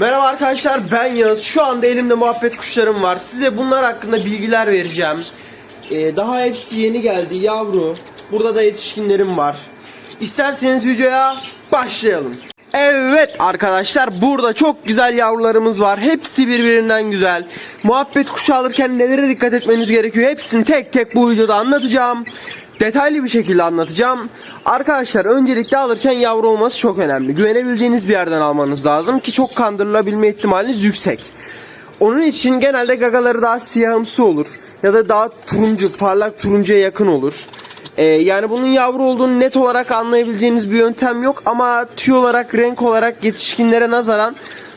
Merhaba arkadaşlar ben Yağız. Şu anda elimde muhabbet kuşlarım var. Size bunlar hakkında bilgiler vereceğim. Ee, daha hepsi yeni geldi yavru. Burada da yetişkinlerim var. İsterseniz videoya başlayalım. Evet arkadaşlar burada çok güzel yavrularımız var. Hepsi birbirinden güzel. Muhabbet kuşu alırken nelere dikkat etmeniz gerekiyor? Hepsini tek tek bu videoda anlatacağım. Detaylı bir şekilde anlatacağım. Arkadaşlar öncelikle alırken yavru olması çok önemli. Güvenebileceğiniz bir yerden almanız lazım ki çok kandırılabilme ihtimaliniz yüksek. Onun için genelde gagaları daha siyahımsı olur ya da daha turuncu, parlak turuncuya yakın olur. Ee, yani bunun yavru olduğunu net olarak anlayabileceğiniz bir yöntem yok ama tüy olarak, renk olarak yetişkinlere nazaran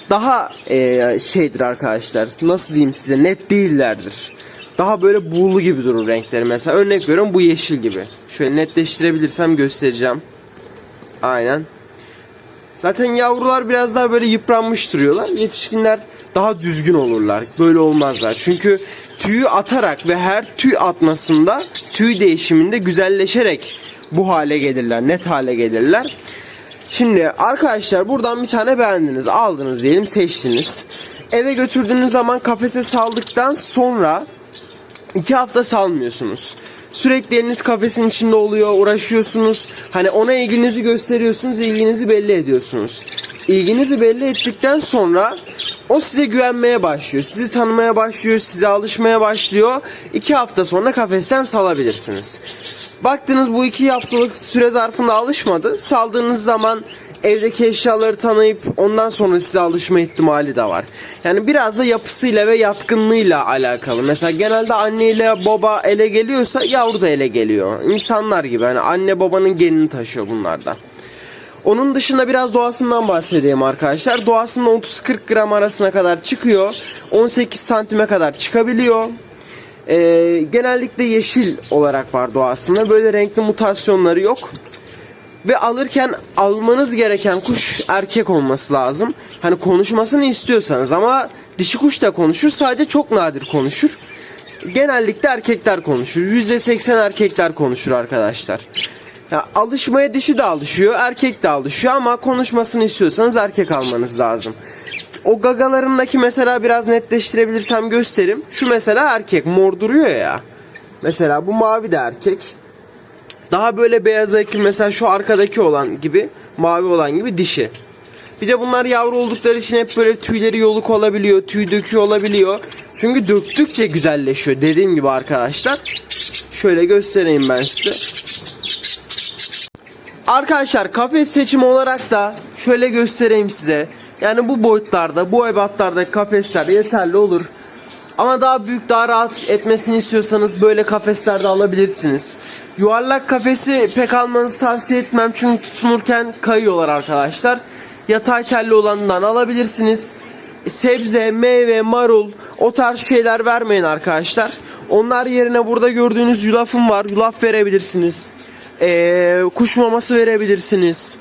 daha ee, şeydir arkadaşlar. Nasıl diyeyim size net değillerdir. Daha böyle buğulu gibi durur renkleri mesela. Örnek veriyorum bu yeşil gibi. Şöyle netleştirebilirsem göstereceğim. Aynen. Zaten yavrular biraz daha böyle yıpranmış duruyorlar. Yetişkinler daha düzgün olurlar. Böyle olmazlar. Çünkü tüyü atarak ve her tüy atmasında tüy değişiminde güzelleşerek bu hale gelirler. Net hale gelirler. Şimdi arkadaşlar buradan bir tane beğendiniz. Aldınız diyelim seçtiniz. Eve götürdüğünüz zaman kafese saldıktan sonra iki hafta salmıyorsunuz. Sürekli eliniz kafesin içinde oluyor, uğraşıyorsunuz. Hani ona ilginizi gösteriyorsunuz, ilginizi belli ediyorsunuz. İlginizi belli ettikten sonra o size güvenmeye başlıyor. Sizi tanımaya başlıyor, size alışmaya başlıyor. İki hafta sonra kafesten salabilirsiniz. Baktınız bu iki haftalık süre zarfında alışmadı. Saldığınız zaman evdeki eşyaları tanıyıp ondan sonra size alışma ihtimali de var. Yani biraz da yapısıyla ve yatkınlığıyla alakalı. Mesela genelde anne ile baba ele geliyorsa yavru da ele geliyor. İnsanlar gibi hani anne babanın genini taşıyor bunlarda. Onun dışında biraz doğasından bahsedeyim arkadaşlar. Doğasında 30-40 gram arasına kadar çıkıyor. 18 santime kadar çıkabiliyor. Ee, genellikle yeşil olarak var doğasında. Böyle renkli mutasyonları yok. Ve alırken almanız gereken kuş erkek olması lazım. Hani konuşmasını istiyorsanız ama dişi kuş da konuşur sadece çok nadir konuşur. Genellikle erkekler konuşur. %80 erkekler konuşur arkadaşlar. Ya alışmaya dişi de alışıyor, erkek de alışıyor ama konuşmasını istiyorsanız erkek almanız lazım. O gagalarındaki mesela biraz netleştirebilirsem göstereyim. Şu mesela erkek mor duruyor ya. Mesela bu mavi de erkek. Daha böyle beyaz ekli mesela şu arkadaki olan gibi mavi olan gibi dişi. Bir de bunlar yavru oldukları için hep böyle tüyleri yoluk olabiliyor, tüy döküyor olabiliyor. Çünkü döktükçe güzelleşiyor dediğim gibi arkadaşlar. Şöyle göstereyim ben size. Arkadaşlar kafes seçimi olarak da şöyle göstereyim size. Yani bu boyutlarda, bu ebatlardaki kafesler yeterli olur. Ama daha büyük, daha rahat etmesini istiyorsanız böyle kafeslerde alabilirsiniz. Yuvarlak kafesi pek almanızı tavsiye etmem çünkü tutunurken kayıyorlar arkadaşlar. Yatay telli olanından alabilirsiniz. Sebze, meyve, marul o tarz şeyler vermeyin arkadaşlar. Onlar yerine burada gördüğünüz yulafım var. Yulaf verebilirsiniz. Ee, kuş maması verebilirsiniz.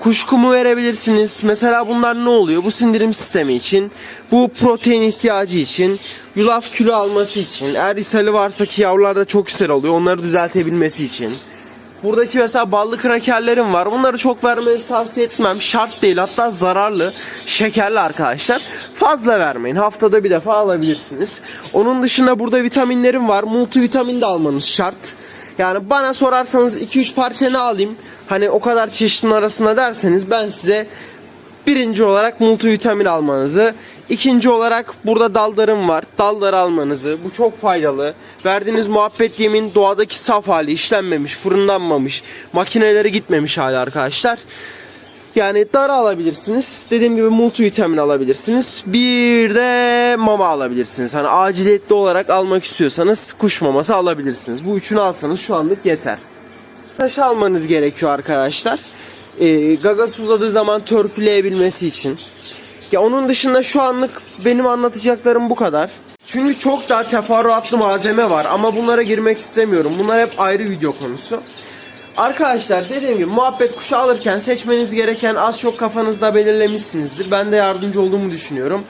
Kuş kumu verebilirsiniz. Mesela bunlar ne oluyor? Bu sindirim sistemi için, bu protein ihtiyacı için, yulaf kilo alması için, eğer ishali varsa ki yavrularda çok ishal oluyor, onları düzeltebilmesi için. Buradaki mesela ballı krakerlerim var. Bunları çok vermenizi tavsiye etmem. Şart değil hatta zararlı. Şekerli arkadaşlar. Fazla vermeyin. Haftada bir defa alabilirsiniz. Onun dışında burada vitaminlerim var. Multivitamin de almanız şart. Yani bana sorarsanız 2-3 parça ne alayım? Hani o kadar çeşitin arasında derseniz ben size birinci olarak multivitamin almanızı, ikinci olarak burada daldarım var. Dalları almanızı. Bu çok faydalı. Verdiğiniz muhabbet yemin doğadaki saf hali, işlenmemiş, fırınlanmamış, makinelere gitmemiş hali arkadaşlar. Yani darı alabilirsiniz. Dediğim gibi multivitamin alabilirsiniz. Bir de mama alabilirsiniz. Hani aciliyetli olarak almak istiyorsanız kuş maması alabilirsiniz. Bu üçünü alsanız şu anlık yeter. Taş almanız gerekiyor arkadaşlar. Ee, gagası uzadığı zaman törpüleyebilmesi için. Ya onun dışında şu anlık benim anlatacaklarım bu kadar. Çünkü çok daha teferruatlı malzeme var ama bunlara girmek istemiyorum. Bunlar hep ayrı video konusu. Arkadaşlar dediğim gibi muhabbet kuşu alırken seçmeniz gereken az çok kafanızda belirlemişsinizdir. Ben de yardımcı olduğumu düşünüyorum.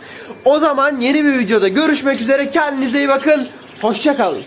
O zaman yeni bir videoda görüşmek üzere. Kendinize iyi bakın. Hoşçakalın.